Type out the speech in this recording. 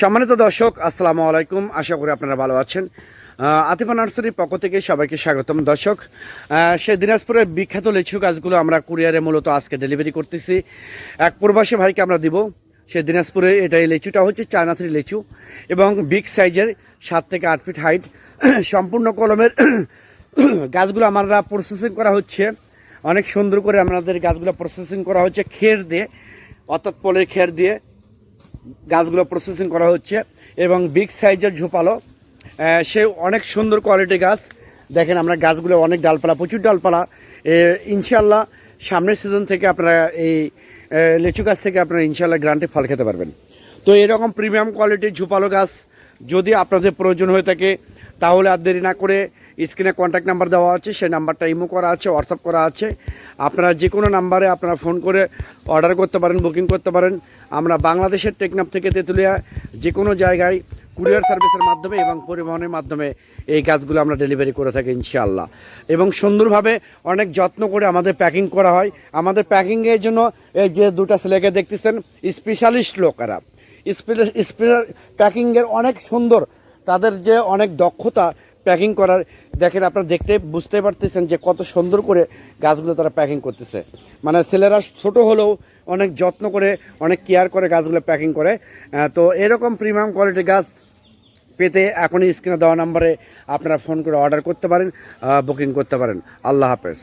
সম্মানিত দর্শক, আসসালামু আলাইকুম। আশা করি আপনারা ভালো আছেন। আতিফা নার্সারির পক্ষ থেকে সবাইকে স্বাগতম দর্শক। সে দিনাজপুরের বিখ্যাত লিচু গাছগুলো আমরা কুরিয়ারে মূলত আজকে ডেলিভারি করতেছি। এক প্রবাসী ভাইকে আমরা দিব। সে দিনাজপুরে এটা এই লিচুটা হচ্ছে চায়না লিচু এবং বিগ সাইজের সাত থেকে আট ফিট হাইট। সম্পূর্ণ কলমের গাছগুলো আমরা প্রসেসিং করা হচ্ছে। অনেক সুন্দর করে আমাদের গাছগুলো প্রসেসিং করা হচ্ছে খের দিয়ে, অর্থাৎ পলের খের দিয়ে। গাছগুলো প্রসেসিং করা হচ্ছে এবং বিগ সাইজের ঝোপালো। সে অনেক সুন্দর কোয়ালিটি গাছ। দেখেন আমরা গাছগুলো অনেক ডালপালা, প্রচুর ডালপালা। ইনশাল্লাহ সামনের সিজন থেকে আপনারা এই লিচু গাছ থেকে আপনারা ইনশাল্লাহ গ্রান্টে ফল খেতে পারবেন। তো এরকম প্রিমিয়াম কোয়ালিটির ঝোপালো গাছ যদি আপনাদের প্রয়োজন হয়ে থাকে, তাহলে আর দেরি না করে স্ক্রিনে কন্ট্যাক্ট নাম্বার দেওয়া আছে, সেই নাম্বারটা ইমো করা আছে হোয়াটসঅ্যাপ করা আছে। আপনারা যে কোনো নাম্বারে আপনারা ফোন করে অর্ডার করতে পারেন বুকিং করতে পারেন। আমরা বাংলাদেশের টেকনাফ থেকে তেঁতুলিয়া যে কোনো জায়গায় কুরিয়ার সার্ভিসের মাধ্যমে এবং পরিবহনের মাধ্যমে এই গাছগুলো আমরা ডেলিভারি করে থাকি, ইনশাআল্লাহ। এবং সুন্দরভাবে অনেক যত্ন করে আমাদের প্যাকিং করা হয়। আমাদের প্যাকিংয়ের জন্য এই যে দুটা ছেলেকে দেখতেছেন স্পেশালিস্ট লোকেরা স্পেশাল প্যাকিংয়ের অনেক সুন্দর, তাদের যে অনেক দক্ষতা প্যাকিং করার, দেখেন আপনারা দেখতে বুঝতে পারতেছেন যে কত সুন্দর করে গাছগুলো তারা প্যাকিং করতেছে। মানে ছেলেরা ছোট হলেও অনেক যত্ন করে, অনেক কেয়ার করে গাছগুলো প্যাকিং করে। তো এরকম প্রিমিয়াম কোয়ালিটির গাছ পেতে এখনই স্ক্রিনে দেওয়া নাম্বারে আপনারা ফোন করে অর্ডার করতে পারেন বুকিং করতে পারেন। আল্লাহ হাফেজ।